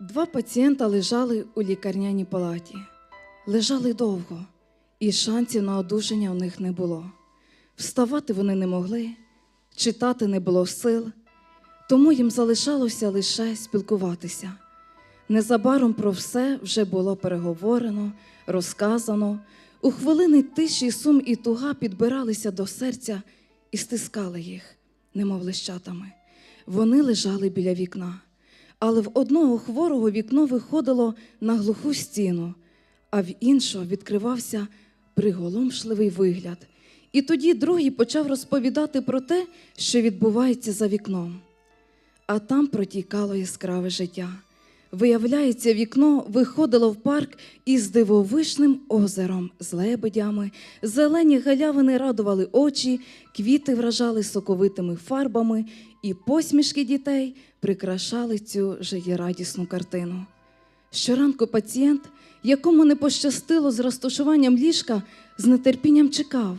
Два пацієнта лежали у лікарняній палаті. Лежали довго, і шансів на одужання у них не було. Вставати вони не могли, читати не було сил, тому їм залишалося лише спілкуватися. Незабаром про все вже було переговорено, розказано. У хвилини тиші сум і туга підбиралися до серця і стискали їх, немов лищатами. Вони лежали біля вікна, але в одного хворого вікно виходило на глуху стіну, а в іншого відкривався приголомшливий вигляд. І тоді другий почав розповідати про те, що відбувається за вікном. А там протікало яскраве життя. Виявляється, вікно виходило в парк із дивовишним озером з лебедями, зелені галявини радували очі, квіти вражали соковитими фарбами, і посмішки дітей прикрашали цю життєрадісну картину. Щоранку пацієнт, якому не пощастило з розташуванням ліжка, з нетерпінням чекав,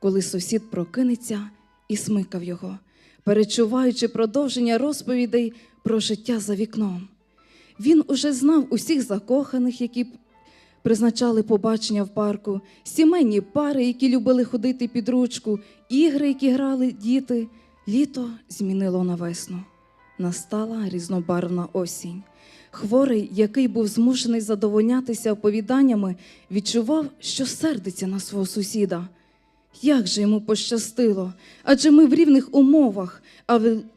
коли сусід прокинеться і смикав його, перечуваючи продовження розповідей про життя за вікном. Він уже знав усіх закоханих, які призначали побачення в парку, сімейні пари, які любили ходити під ручку, ігри, які грали діти. Літо змінило на весну. Настала різнобарвна осінь. Хворий, який був змушений задовольнятися оповіданнями, відчував, що сердиться на свого сусіда. Як же йому пощастило? Адже ми в рівних умовах,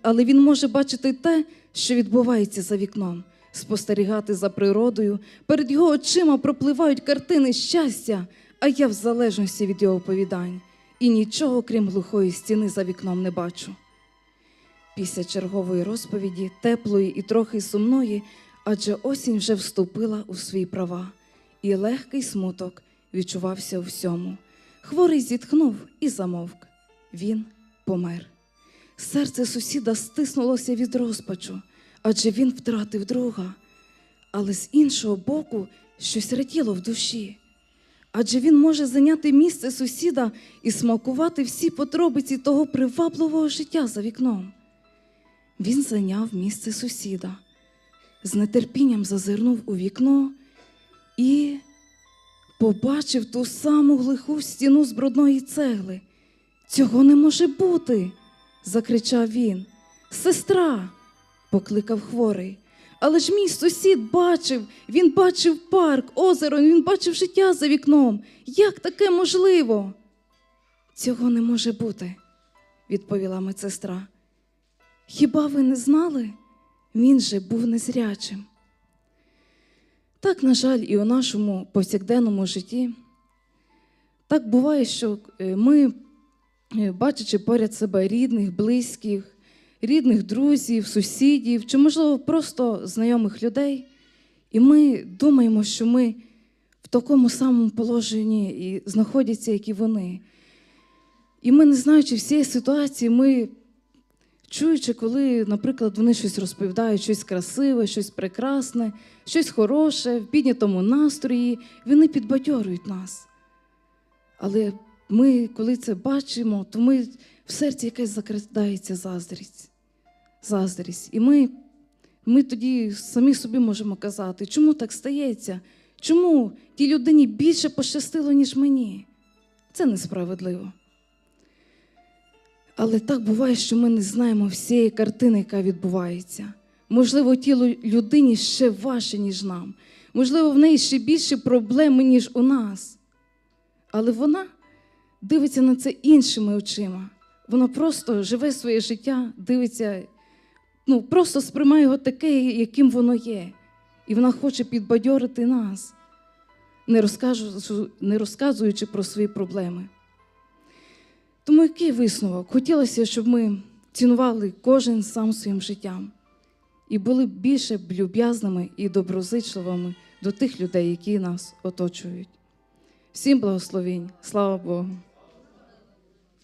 але, він може бачити те, що відбувається за вікном, спостерігати за природою. Перед його очима пропливають картини щастя, а я в залежності від його оповідань і нічого, крім глухої стіни, за вікном не бачу. Після чергової розповіді, теплої і трохи сумної, адже осінь вже вступила у свої права, і легкий смуток відчувався у всьому. Хворий зітхнув і замовк. Він помер. Серце сусіда стиснулося від розпачу, адже він втратив друга. Але з іншого боку щось раділо в душі. Адже він може зайняти місце сусіда і смакувати всі подробиці того привабливого життя за вікном. Він зайняв місце сусіда, з нетерпінням зазирнув у вікно і побачив ту саму глуху стіну з брудної цегли. Цього не може бути, закричав він. Сестра, покликав хворий. Але ж мій сусід бачив, він бачив парк, озеро, він бачив життя за вікном. Як таке можливо? Цього не може бути, відповіла медсестра. Хіба ви не знали? Він же був незрячим. Так, на жаль, і у нашому повсякденному житті. Так буває, що е, ми, е, бачачи поряд себе рідних, близьких, рідних друзів, сусідів чи, можливо, просто знайомих людей, і ми думаємо, що ми в такому самому положенні і знаходяться, як і вони. І ми, не знаючи всієї ситуації, ми, чуючи, коли, наприклад, вони щось розповідають, щось красиве, щось прекрасне, щось хороше, в піднятому настрої, вони підбадьорюють нас. Але ми, коли це бачимо, то ми в серці якась закрадається заздрість. заздрість. І ми, ми тоді самі собі можемо казати, чому так стається? Чому тій людині більше пощастило, ніж мені? Це несправедливо. Але так буває, що ми не знаємо всієї картини, яка відбувається. Можливо, тіло людині ще важче, ніж нам. Можливо, в неї ще більше проблеми, ніж у нас. Але вона дивиться на це іншими очима. Вона просто живе своє життя, дивиться, ну, просто сприймає його таке, яким воно є. І вона хоче підбадьорити нас, не, розкажу, не розказуючи про свої проблеми. Тому який висновок? Хотілося, щоб ми цінували кожен сам своїм життям і були більше люб'язними і доброзичливими до тих людей, які нас оточують. Всім благословінь, слава Богу!